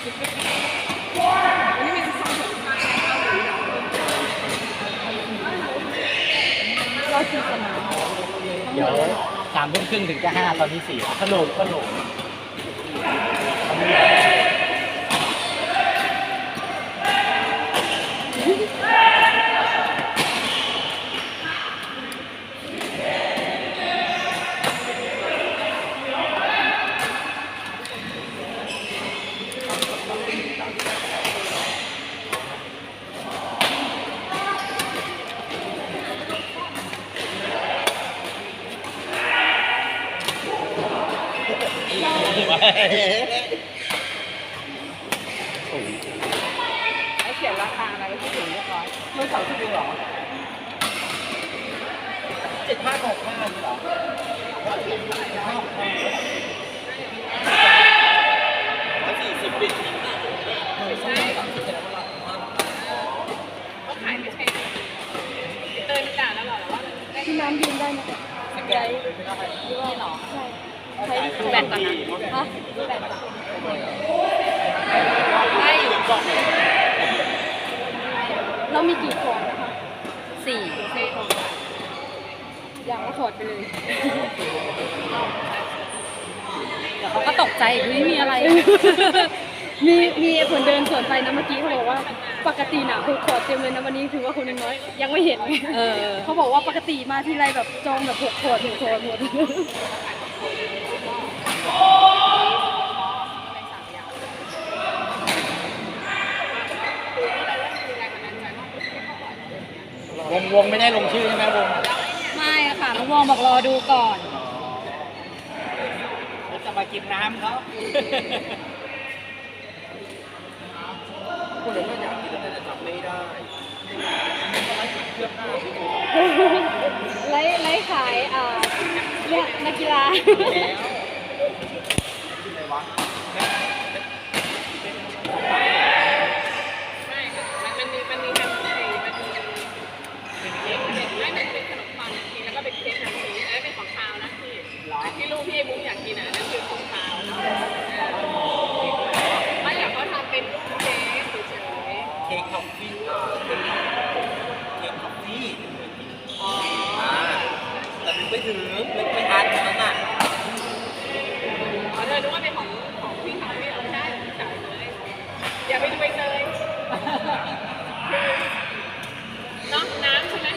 เดี๋ยวสามทุ่มครึ่งถึงจะห้าตอนที่สี่ขนมขนม แล้วเขียนราคาอะไรที่ถึงเรียบร้อยไม่สองชั่วโมงหรอเจ็ดห้าหกห้าหรอสี่สิบบิตไม่ใช่เขาขายไม่ใช่เตยมันด่าแล้วเหรอว่าได้ที่น้ำยืนได้ไหมสแกนเลยไม่ได้ที่หรอใช่ ใช้แบตก่อนนะฮะแบตได้อยู่เรามีกี่ขวดนะคะสี่เซนอย่างละขวดไปเลย เดี๋ยวเขาก็ตกใจเฮ้ยมีอะไร มีมีคนเดินสวนไปนะเมื่อกี้เขาบอกว่าปกติน่ะหกขวดเต็มเลยนะวันนี้ถือว่าคนน้อย ยังไม่เห็นไงเออ เขาบอกว่าปกติมาทีไรแบบจองแบบหกขวดหกขวดหมด วงวงไม่ได้ลงชื่อใช่ไหมวงไม่อะค่ะน้องวองบอกรอดูก่อนจะมากินน้ำเขาคนอื่นก็อยากกินแต่จับไม่ได้ไลฟ์ไลฟ์ขายอ่าเนี่ยนักกีฬาไม่มันมันมีมันมีขนมไทยมันมีเป็นเค้กไม่ไม่มันเป็นขนมปังทีแล้วก็เป็นเค้กหนังสีอันนั้นเป็นของคาวนะพี่ที่ลูกพี่มุ้งอยากกินอะนั่นคือของคาวไม่อยากเขาทำเป็นลูกเค้กเฉย เค้กคอฟฟี่อ่าเค้กคอฟฟี่อ่าแต่นึกไม่ถึงนึกไม่ทันตอนนั้นน่ะ ๆอ๋อเธอนึกว่าเป็นของของพี่เขาไม่เอาได้จ่ายเลยอย่าไปดูไปเลยน้องน้ำใช่ไหม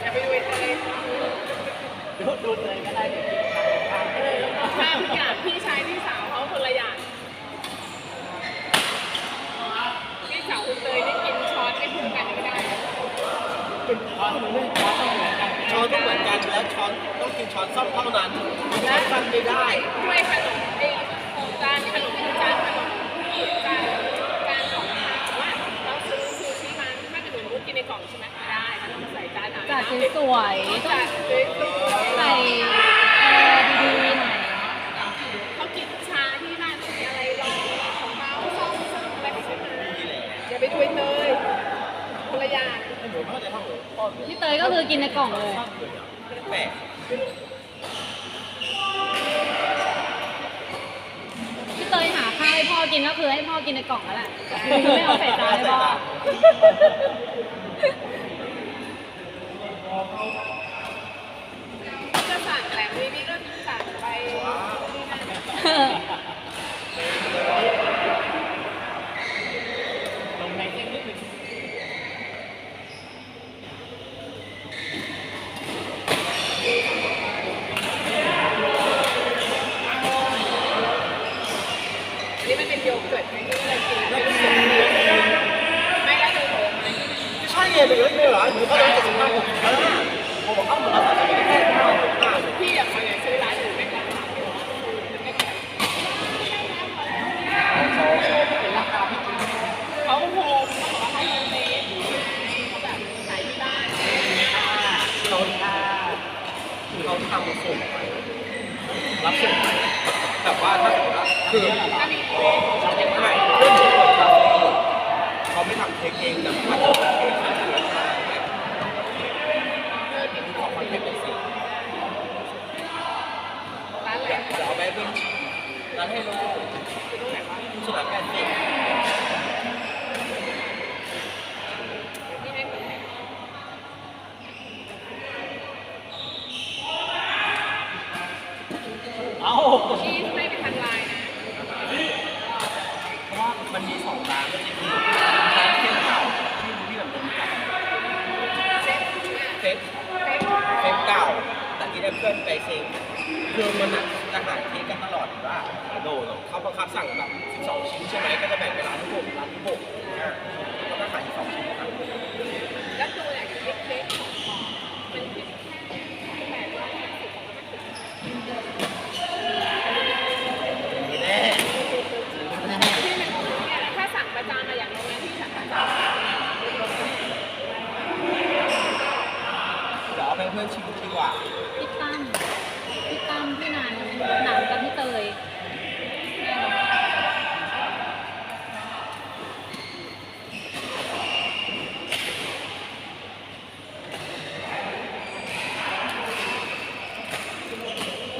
อย่าไปดูไปเลย ดูดูเลยก็ได้เดี๋ยวกินข้าว เออข้าวพี่กับพี่ชายพี่สาวเขาคนละอย่างพี่สาวคุณเตยได้กินช้อนไม่ถูกกันไม่ได้ ช้อนไม่ช้อนต้องเหมือนกันช้อนต้องเหมือนกันแล้วช้อนต้อง กินช้อนส้อมเท่านั้นช้อนสั้นไม่ได้ด้วยขนมไอ้จานขนมจานขนมจานจานของข้าวว่าเราซื้อซูชิมาถ้าเกิดหนูกินในกล่องใช่ไหมได้มันต้องใส่จานหนาจัดสวยจัดสวยๆใส่เออดีๆหน่อยเขากินชาที่บ้านมีอะไรรองของเขาส้มส้มอะไรไม่ใช่มาอย่าไปคุยเลยคนละอย่างให้หนูไม่เข้าใจเท่าหนูพ่อหนูพี่เตยก็คือกินในกล่องเลยแปลก พี่เตยหาข้าวให้พ่อกินก็คือให้พ่อกินในกล่องแล้วแหละไม่เอาใส่จานให้พ่อจะสั่งแหละวินี่ก็สั่งไปนี่นั่น ลงในเส้นนิดนึง อันนี้มันเป็นโยเกิร์ตไม่นี่เลยกินไม่ได้ไม่แล้วดูผมไหม ไม่ใช่ไงเหลือไม่เหรอหนูก็เลยจะสิบห้าหกสิบห้าผมบอกเอ้าหนูเอาแต่ไม่ได้แค่ห้าหกห้า พี่อยากมาไงซื้อร้านอื่นเป็นราคาไม่แพง เป็นราคาพี่จริง เขาโฮมเขาบอกว่าให้โฮมเมดเขาแบบขายที่บ้าน เราถ้าเขาทำส่งไปรับส่งไปแต่ว่าถ้าสมมติว่าคือ ถ้ามีเมด เราไม่ไม่เรื่องที่คนทำเขาไม่ทำเค้กเองแต่ถ้าเราทำเค้กขายราคาแบบ เออกิน ของคอนเทนต์เป็นสิ ร้านอะไร เดี๋ยวเอาไปเป็นร้านให้โล คือตรงไหนวะ สนามแปดสิบ มันมีสองร้านก็จะคือร้านเค้กเก่าที่รู้ที่แบบเป็นกับเซ็ตเซ็ตเซ็ตเก่า แต่ที่ได้เพื่อนไปเซ็งคือมันอะจะหาเค้กกันตลอดอยู่ว่าโดดเขาบังคับสั่งแบบ12 ชิ้นใช่ไหมก็จะแบ่งเป็นร้านที่หกร้านที่หกอะแล้วก็ขาย12ชิ้นนะครับ แล้วตัวอย่างเค้กเค้กของปอมันคิดแค่แปดร้อยห้าสิบของมันถึง มีแน่ ที่มันเนี่ยถ้าสั่งประจำมาอย่างโรงแรมที่สั่งประจำ เดี๋ยวเอาไปให้เพื่อนชิมดีกว่า พี่ตั้มพี่ตั้มพี่นันหนังกับพี่เตย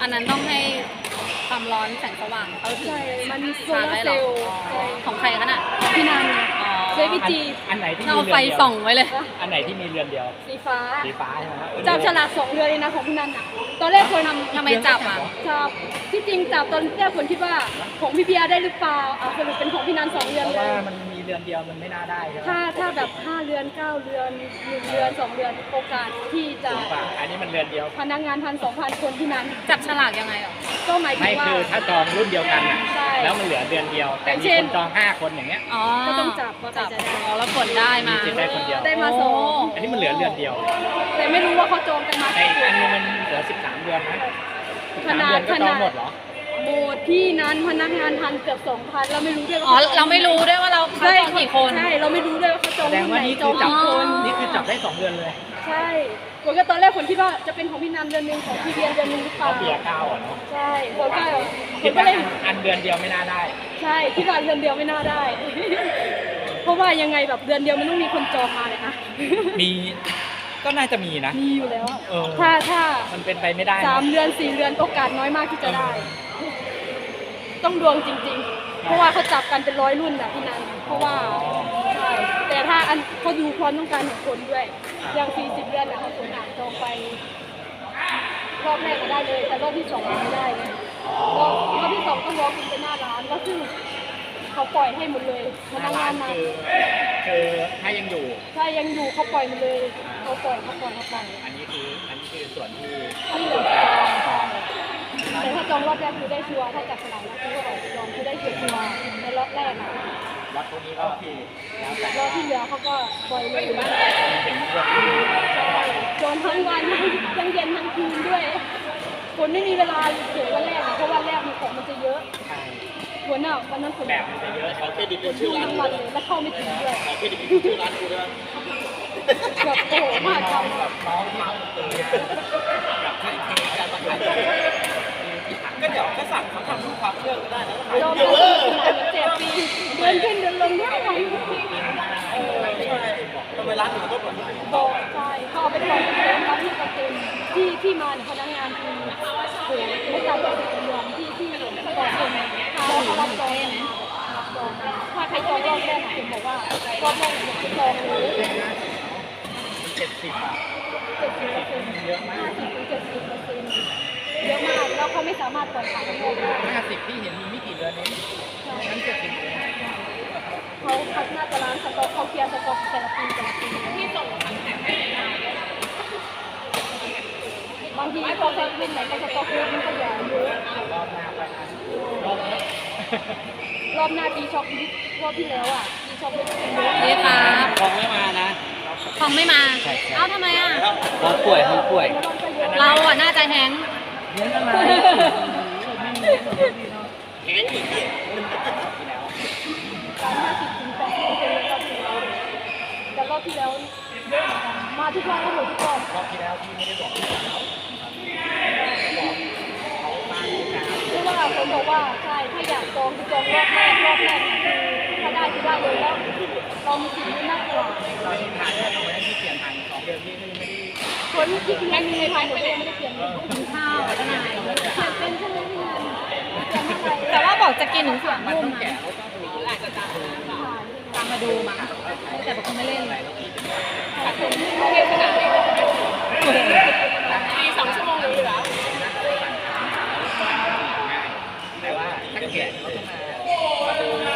อันนั้นต้องให้ความร้อนแสงสว่างเข้าถึงใช่มันโซทานลาได้ร์เหเซรอลล์ใช่ของใครคะน่ะพี่นันอ๋อเซฟิจีอันไหนที่มีเอาเรือนไฟเดียวส่องไว้เลย อันไหนที่มีเรือนเดียวสีฟ้า สีฟ้าใช่ไหมครับจับฉลากสองเรือนเลยนะของพี่นันอะ ตอนแรกคนนำทำไมจับอะ จับที่จริงจับตอนแรกคนคิดว่าของพี่เบียร์ได้หรือเปล่าอะสรุปเป็นของพี่นันสองเรือนเพราะเลว่าย มัน มีเรือนเดียวมันไม่น่าได้ใช่ไหมถ้าถ้าแบบห้าเรือนเก้าเรือนหนึ่งเรือนสองเรือนโอกาสที่จะสูงกว่าอันนี้มันเรือนเดียว พนักงานพันสองพันคนที่นั้นจับฉลากยังไงอะก็หมายถึไม่งว่า คือถ้าจองรุ่นเดียวกันน่ะใช่แล้วมันเหลือเดือนเดียว แต่มีเช่คน นจองห้าคนอย่างเงี้ย อ๋อก็ต้องจับว่าใครจับจะได้ อ๋อแล้วกดได้มา มีสิทธิ์ได้คนเดียว ได้มาสองอันนี้มันเหลือเรือนเดียวแต่ไม่รู้ว่าเขาจองกันมาแต่กี่อีกคอันนนึงมันเหลือ13เดือนนะข13นาเดืดอนก็ขจอนางดหมดเหรอ โบสถ์ที่นั้นพนักงานทันเกือบสองพันเราไม่รู้ด้วยอ๋อ ว่าขเราไม่รู้ด้วยว่าเราเขาจองกี่คน ใช่เราไม่รู้ด้วยว่าเขาจองแสดงรุ่นว่าไหนนี่จคือองจับกี่คนนี่คือจับได้2เดือนเลยใช่ผมก็ตอนแรกคนคิดว่าจะเป็นของพี่นันเดือนหนึ่งของพี่เบียร์เดือนหนึ่งหรือเปเขาล่าเบียร์เก้าอะเนาะใช่ผมก็ผคิดมก็ว่าเลย อันเดือนเดียวไม่น่าได้ใช่คิดว่าเดือนเดียวไม่น่าได้ เพราะว่ายังไงแบบเดือนเดียวมันต้องมีคนจองมาเลยนะมีก็น่าจะมีนะ มีอยู่แล้วเออ ถ้าถ้ามันเป็นไปไม่ได้นะสามเดือนสี่เดือนโอกาสน้อยมากที่จะได้ ต้องดวงจริง ๆ เพราะว่าเขาจับกันเป็นร้อยรุ่นนะพี่นันเพราะว่าใช่แต่ถ้าอันเขาดูความต้องการของคนด้วย อย่างสี่สิบเดือนนะเขาสวนอ่านจองไปรอบแรกก็ได้เลย แต่รอบที่สองไม่ได้เลยรอบรอบที่สองต้องรอคุณไปหน้าร้านแล้วซึ่งเขาปล่อยให้หมดเลยพหน้านักานร้างนมาคือคือถ้ายังอยู่ถ้ายังอยู่เขาปล่อยหมดเลยเขาปล่อยเขาปล่อยเขาปล่อยอันนี้คืออันนี้คือส่วนที่ ที่เหลือจอง แต่ถ้าจองรอบแรกคือได้ชัวร์ถ้าจับสลากแล้วคือก็จองคือได้ชัวร์ชัวร์ในรอบแรกอะวัดพวกนี้ก็โอเคแล้วแต่รอบที่เหลือเขาก็ปล่อยเลยอยู่บ้านจองทั้งวันทั้งเย็นทั้งคืนด้วย คนไม่มีเวลาเสียนวันแรกอะเพราะวันแรกมันของมันจะเยอะใช่วันน่ะวันนั้นฝนแบบมันจะเยอะขอเครดิตเป็นชื่อร้านทั้งวันเลยแล้วเข้าไม่ถึงด้วยขอเครดิตเป็นชื่อร้านกูด้วยแบบโอ้โหมากจังแบบน้องมาเตยแบบให้เค้กกันมาขาย ก็เดี๋ยวก็สั่งเขาทำรูปความเครื่องก็ได้นะขายยอมเยรัอะบเจ็ดปีเดินขึ้นเดินลงได้ทั้งทีเออใช่ทำไมร้านหนูต้องแบบนี้บอกใช่เขาเอไปจองเป็นเต็มรับที่ประต็มที่ที่มาเนี่ยพนักงานคือโอ้โหไม่ต่ำกว่าสิบเดือนที่ที่ต่อคนเขาเขารับจองรับจองถ้าใครจองรอบแรกผมบอกว่ารอบแรกผมจองเลยเจ็ดสิบเจ็ดสิบเปอร์เซ็นต์ห้าสิบถึงเจ็ดสิบ เขาไม่สามารถปล่อยขายได้เลยห้าสิบที่เห็นมีไม่กี่เดือนเองนั่นเจ็ดสิบเองเขาเขาน่าจะร้านสต็อกเขาเคลียร์สต็อกแต่ละปีแต่ละปีที่ส่งทั้งแถบให้ในไลน์บางทีพอเขาวินไหนก็สต็อกเยอะมันก็ใหญ่เยอะรอบหน้าไปนะรอบนี้รอบหน้าปีช็อปรอบที่แล้วอะปีช็อปไม่ได้เป็นเยอะนี่ครับคงไม่มานะของไม่มา เอ้าทำไมอะคนป่วยคนป่วยแล้วรอบก็เยอะเราอะน่าจะแฮงค์ เลี้ยงอะไรแข็งอีกเนี่ยการห้าสิบถึงแปดสิบเปอร์เซ็นต์เลยรอบที่แล้วแต่รอบที่แล้วเยอะเหมือนกันมาทุกรอบก็หมดทุกรอบรอบที่แล้วพี่ไม่ได้บอกพี่สาวบอกเขาบ้านที่นาเพราะว่าคนบอกว่าใช่ถ้าอยากจองคือจองรอบแรกรอบแรกเนี่ยคือถ้าได้คือได้เลยแล้วเรามีสิทธิ์ไม่มากกว่าเรายังทานได้ทำไมที่เปลี่ยนทางสองเดือนพี่ก็ยังไม่ได้คนที่แม่มีในไทยหมดเลยไม่ได้เปลี่ยน แต่ว่าบอกจะกินถึงสามมันทุ่มต้องนะแกะเขาต้องดูอามมาตามมาดูมาแต่บอกเขาไม่เล่นโอเคขนาดนี้มีสองชั่วโมงเหลือแต่ว่าถ้าแกะเขาต้องมา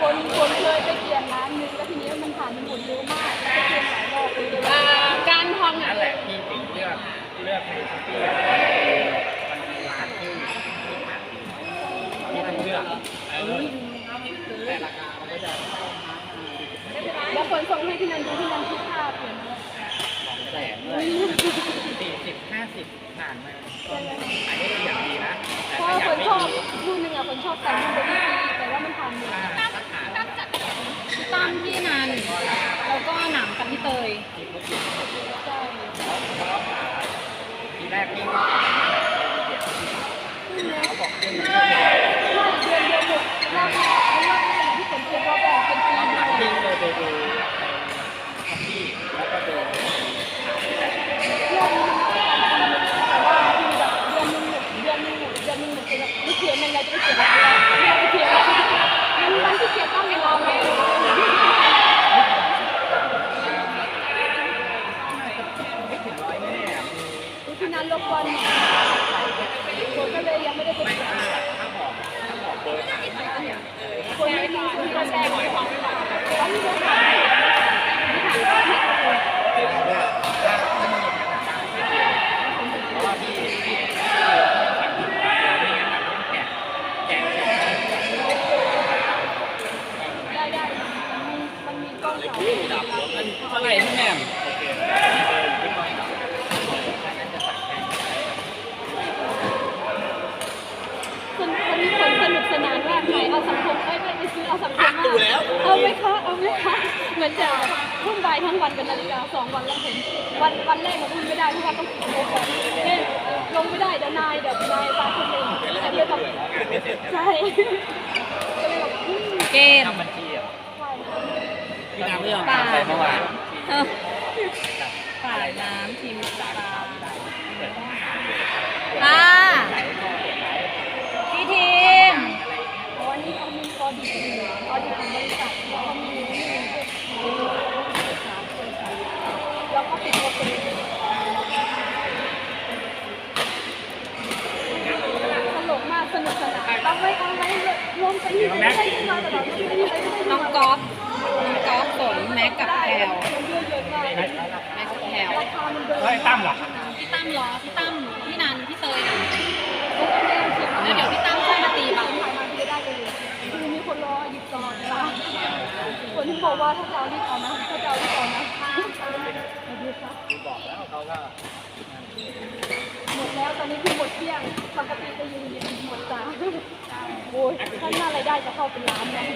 คนคนเคยไปเปลี่ยน กเลือกในสปีมันมีร้านที่ที่ผ่านที่มันเลือกแต่ราคามันก็จะแล้วคนส่งให้พี่นันดูพี่นันคิดค่าเปลี่ยนเลยสองแสนเลยสี่สิบห้าสิบผ่านมาก็ขายได้ดีอย่างดีนะเพราะถ้าคนชอบรุ่นหนึ่งอะคนชอบแต่งรุ่นเบบี้ซีแต่ว่ามันผ่านหมด ถ้าถ้าขาย พี่ตั้มพี่นันแล้วก็หนังกับพี่เตย ที่เขาเปลี่ยนหมดเลย ใช่ ทีแรกพี่ก็เขาบอกเรื่องนี้ ใช่เดือนเดียวหมดรอบนี้รอบนี้ที่ผมเปลี่ยนรอบแรกเป็นปี ตอน เดี นั้น ยว พี่เลยไปดูในช้อปปี้แล้วก็ดู รอบนี้แต่ว่าที่แบบเดือนหนึงหมดเดือนหนึงหมดเดือนหนึงหมดแบบไม่เขียนยังไงจะไม่เขียนอะไรไม่เขียนมันมันที่เขียนต้องเป็นเราเลย ไม่ถึงร้อยแน่อะ นั้นรบกวนผมก็เลยยังไม่ได้ไปไม่เขียนถ้าถ้าบอกถ้าบอกเบอร์ผ่านไปเนี่ยคนไม่รู้คือคนแรกเลยของไม่หลังแล้วมีรถผ่านคือเราเนี่ยถ้าถ้ามีขาดไม่เดียวเพราะว่าพี่พี่สั่งไม่งั้นแบร็จได้มันมีกล้องสองดันเท่าไหร่พี่แม่มโอเคเดินขึ้นมาดับถ้างั้นจะสั่งแพง คนคนนี้คนสนุกสนานมากไหนเอาสังคมไม่ไม่ไปซื้อเอาสังคมมากเอา ไหมคะเอาไหมคะเหมือนจะทุ่มบายทั้งวันกับนาฬิกาสองวันแล้วผมวันวันแรกเราทุ่มไม่ได้เพราะว่าต้องโมก่อนเล่นลงไม่ได้เดี๋ยวนายเดี๋ยวนายตาคนเองแต่เดียวกับใช่ก็เลยแบบอืมเกม ทำบัญชีอะใช่ค่ะพี่น้ำเรื่องป่าไปเมื่อวานเออป่าน้ำทีมสตาร์ค่ะพี่ทีม อ๋ออันนี้เขามีออดิตอยู่ออดิตของบริษัทแล้วเขามีนี่พวกเอกสารบริษัทแล้วก็ติดตัวเป็นตลกมากสนุกสนานเอาไว้เอาไว้รวมไปที่ไม่ได้ขึ้ นมาตลอดไม่ได้ไม่ได้น้องก๊อฟน้องก๊อฟฝนแม็กกับแพลวแม็กกับแพลวราคามันเดินเฮ้ยตั้มเหรอพี่ตั้มเหรอพี่ตั้มพี่นันพี่เตยแล้วเดี๋ยวพี่ตั้มค่อยมาตีบังถ่ายมาไม่ได้เลยคือมีคนรอหยิบตลอดเวลาคนที่บอกว่าถ้าจะเอารีบเอานะถ้าจะเอารีบเอานะสวัสดีครับบอกแล้วเขาก็หมดแล้วตอนนี้คือหมดเที่ยงปกติจะยืนยันหมดจ้า โอ้ยถ้าหน้ารายได้จะเข้าเป็นล้านนะ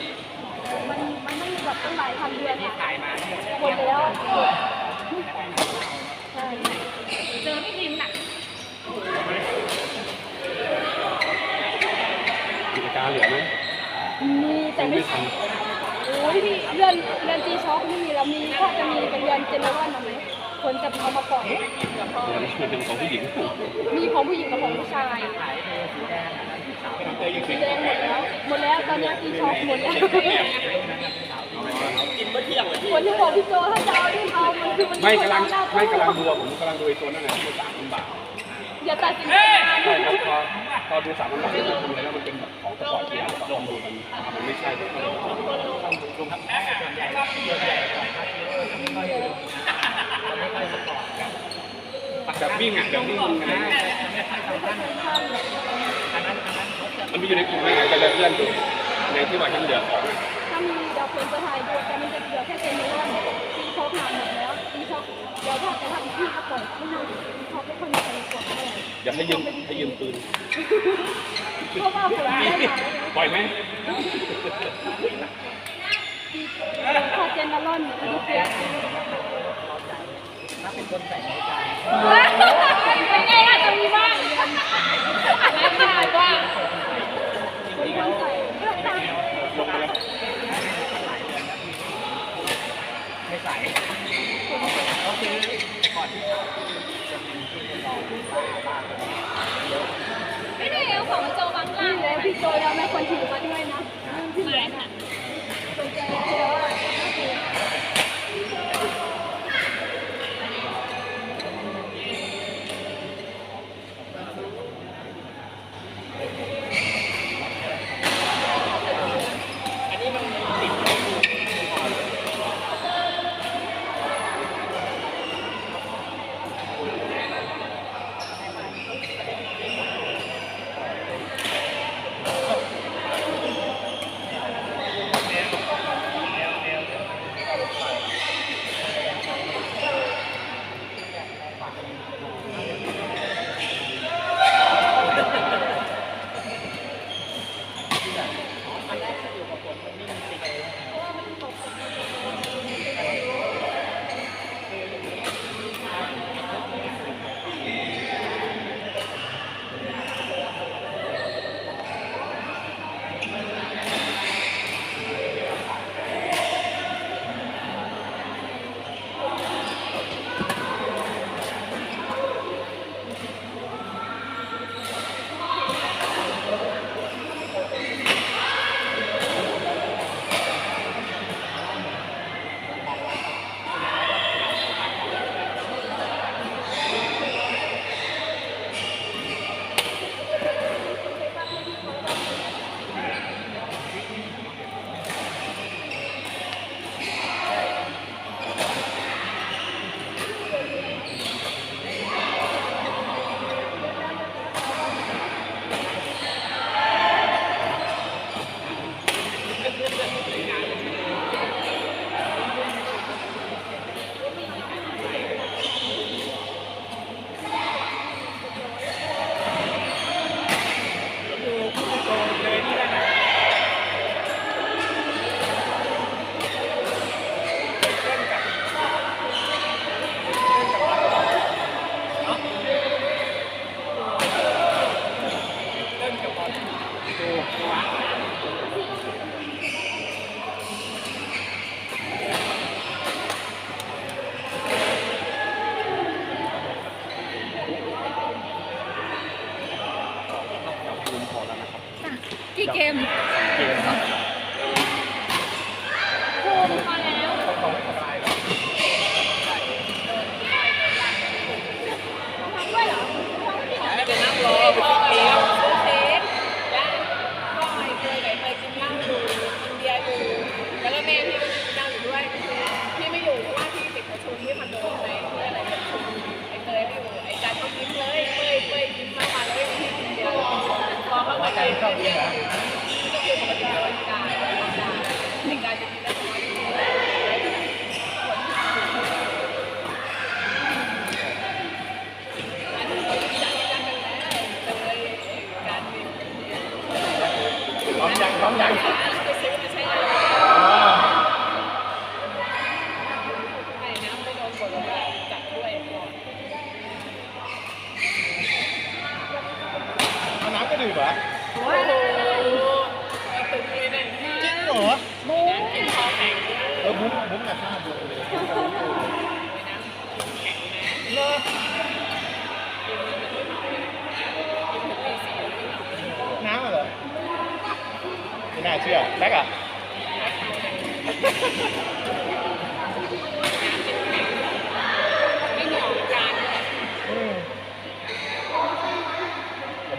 มันมันต้องแบบตั้งหลายพันเดือนอะถ่ายมาเนี่ยหมดแล้วใช่เจอพี่ทีมหนักกิจการเหลือไหมมีแต่ไม่โอ้ยพี่เรือนเรือนจีช็อคไม่มีแล้วมีถ้าจะมีเป็นเรือนเจเนอเรลนะไหม คนจะเอามาปล่อย มันเป็นของผู้หญิงมีของผู้หญิงกับของผู้ชายถ่ายเธอสีแดงอะนะพี่สาวสีแดงหมดแล้ว หมดแล้วตอนนี้จีช็อคหมดแล้วกินเมื่อเที่ยงเลยพี่คนที่บอกพี่โจถ้าจะเอาที่เอามันคือมันไม่กำลังหน้าไม่กำลังดูอะผมกำลังดูไอ้ตัวนั่นแหละที่มันสามพันบาทอย่าตัดสินใจใช่ครับพอพอดูสามพันบาทที่ผมดูแล้วมันเป็นแบบของสปอร์ตที่ลองดูมันมันไม่ใช่เลยรวมทั้งแม่ส่วนใหญ่ส่วนใหญ่ แบบวิ่งอะแบบวิ่งมันนะไม่ค่อยทำด้านอันนั้นอันนั้นเขาจะมันมีอยู่ในกลุ่มไหนก็จะเลื่อนดูในที่ว่ายังเหลือของถ้ามีดาวเพลิงจะถ่ายด้วยแต่มันจะเหลือแค่เจเนอเรลจีช็อคหนาหมดแล้วจีช็อคเดี๋ยวถ้าจะทำที่ก็ปล่อยไม่รู้จีช็อคไม่ค่อยมีใครกดเท่าไหร่อย่าให้ยืมให้ยืมปืนเพราะว่าผมได้มาปล่อยไหม พอเจนนารอนดูเฟียส ถ้าเป็น คนใส่นาฬิกาเป็นไงล่ะตรงนี้บ้างไม่ได้ว่าคนคนใส่ลงไปแล้วไม่ใส่ก็คือก่อนที่จะมีที่รอบ้านไม่ได้เอาของโจบังล่านี่แล้วพี่โจแล้วแม่คนถือมาด้วยนะพี่เหลือน่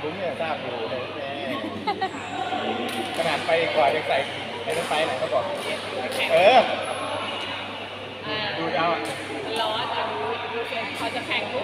ผมเนี่ยทราบอยู่ขนาดไปกว่ายังใส่ไอ้รถไฟไหนก็บอกเออดูเอาอะร้อนอ่รู้เขาจะแข่งปุ๊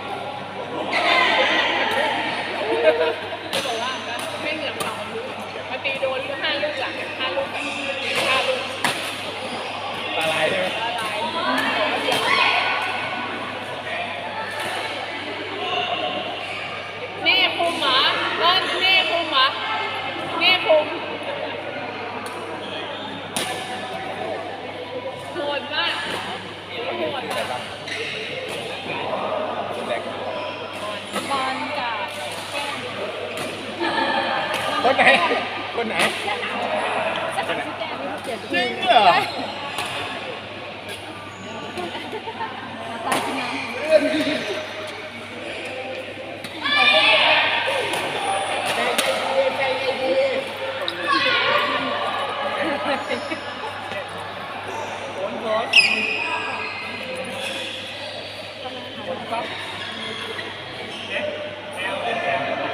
คนไหน คนไหนจริงเหรอ